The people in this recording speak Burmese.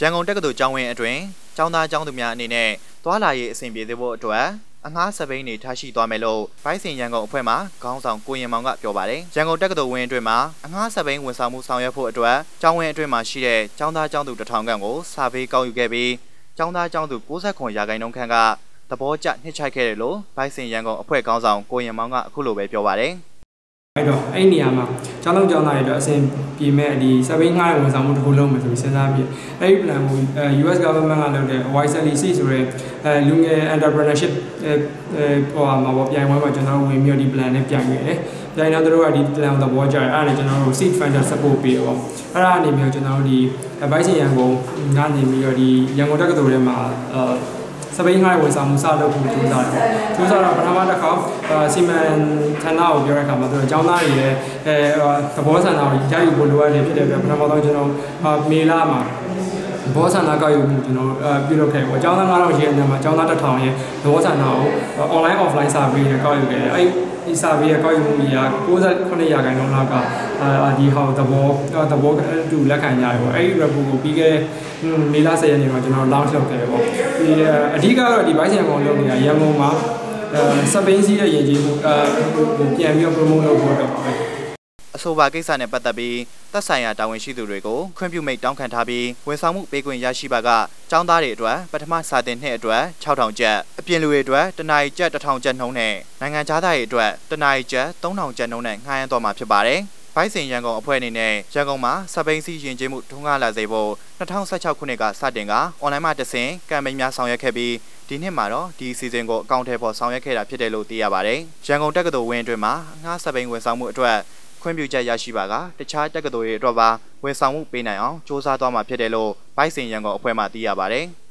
ရန်ကုန်တက္ကသိုလ်ကျောင်းဝင်းအတွင်ကျောင်းသားကျောင်းသူများအနေနဲ့သွာလာရေးအဆင်ပြေစေဖို့အတွက်အငှားစပိန်တွေထားရှိသွားမယ်လို့ဘိုက်စင်ရန်ကုန်အဖွဲ့မှခေါင်းဆောင်ကိုရင်မောင်ကပြောပါတယ်။ရန်ကုန်တက္ကသိုလ်ဝင်းအတွင်မှာအငှားစပိန်ဝန်ဆောင်မှုဆောင်ရွက်ဖို့အတွက်ကျောင်းဝင်းအတွင်မှာရှိတဲ့ကျောင်းသားကျောင်းသူတစ်ထောင်ခန့်ကိုစာပေးကောက်ယူခဲ့ပြီးကျောင်းသားကျောင်းသူ69ရာခိုင်နှုန်းခန့်ကသဘောကျနှစ်ချိုက်ခဲ့တယ်လို့ဘိုက်စင်ရန်ကုန်အဖွဲ့ခေါင်းဆောင်ကိုရင်မောင်ကအခုလိုပဲပြောပါတယ်။ အဲ့တော့အဲ့နေရာမှာကျောင်းလုံးကျောင်းသားတွေအတွက်အဆင်ပြေမဲ့ဒီ survey ငှားတဲ့ဝန်ဆောင်မှုတစ်ခုလုံးမယ်ဆိုပြီးစဉ်းစားပြီးအဲ့ဒီ plan ကို US government ကလုပ်တဲ့ YSLC ဆိုတဲ့အဲလူငယ် entrepreneurship အဲဟိုမှာပေါ့ပြိုင်ပွဲမှာကျွန်တော်တို့ဝင်ပြီးတော့ဒီ plan နဲ့ပြိုင်ခဲ့တယ်။ပြိုင်တော့တို့ကဒီ plan ကိုသဘောကျတယ်အဲ့ဒါနဲ့ကျွန်တော်တို့ seed funder support ပေးတော့အဲ့ဒါအနေမျိုးကျွန်တော်တို့ဒီ advice ရန်ကုန်ကနေပြီးတော့ဒီရန်ကုန်တက္ကသိုလ်ထဲမှာအဲ စပိန်ငှားဝန်ဆောင်မှုစလုပ်ဖို့ကြိုးစားတယ်။ကြိုးစားတော့ပထမတစ်ခါစီမံဌာနကိုပြောတဲ့အခါမှာသူတို့အကြောင်းသားတွေရဲ့အဲသဘောဆန္ဒကိုရယူဖို့လိုအပ်တယ်ဖြစ်တဲ့အတွက်ပထမဆုံးကျွန်တော်မေလာမှာဘောဆန္ဒကောက်ယူမှုကျွန်တော်ပြုလုပ်ခဲ့ပေါ့အကြောင်းသား9000ရဲ့နေရာမှာအကြောင်းသား1000ရဲ့သဘောဆန္ဒကို online offline survey နဲ့ကောက်ယူခဲ့တယ်အဲ့ဒီ survey ရဲ့ကောက်ယူမှုကြီးက69ရာခိုင်နှုန်းလောက်ကအာဒီဟောသဘောသဘောတူလက်ခံကြရပေါ့အဲ့ဒီ report ကိုပြီးခဲ့မေလ10ရက်နေ့မှာကျွန်တော် launch လုပ်ခဲ့တယ်ပေါ့ ဒီအဓိကတော့ဒီ bike ရန်ကုန်လုပ်နေတာရန်ကုန်မှာအဲစပိန်စီးရဲ့ရင်ကျေးမှုအဲပြန်ပြီး promote လုပ်ဖို့တော့ပါပဲအဆိုပါကိစ္စနဲ့ပတ်သက်ပြီးသက်ဆိုင်ရာတာဝန်ရှိသူတွေကိုခွင့်ပြုမိတ်တောင်းခံထားပြီးဝန်ဆောင်မှုပေးခွင့်ရရှိပါကចောင်းသားတွေအတွက်ပထမစာတင်နှစ်အတွက်6000ကျပ်အပြင်လူတွေအတွက်တနာရီကျပ်1000ကျပ်နှုန်းနဲ့နိုင်ငံခြားသားတွေအတွက်တနာရီကျပ်3000ကျပ်နှုန်းနဲ့ငှားရမ်းသွားမှာဖြစ်ပါတယ်။ ဘိုက်စင်ရန်ကုန်အဖွဲ့အနေနဲ့ရန်ကုန်မှာစပိန်စီယဉ်ကျေးမှုထုံးကားလာစေဖို့2016ခုနှစ်ကစတင်ကအွန်လိုင်းမှာတဆင်ကမ်ပိန်းများဆောင်ရွက်ခဲ့ပြီးဒီနှစ်မှာတော့ဒီစီစဉ်ကိုအကောင့်ထဲပေါ်ဆောင်ရွက်ခဲ့တာဖြစ်တယ်လို့သိရပါတယ်။ရန်ကုန်တက္ကသိုလ်ဝင်းအတွင်းမှာငှားစပိန်ဝန်ဆောင်မှုအတွက်ခွင့်ပြုချက်ရရှိပါကတခြားတက္ကသိုလ်တွေအတွက်ပါဝန်ဆောင်မှုပေးနိုင်အောင်စ조사သွားမှာဖြစ်တယ်လို့ဘိုက်စင်ရန်ကုန်အဖွဲ့မှသိရပါတယ်။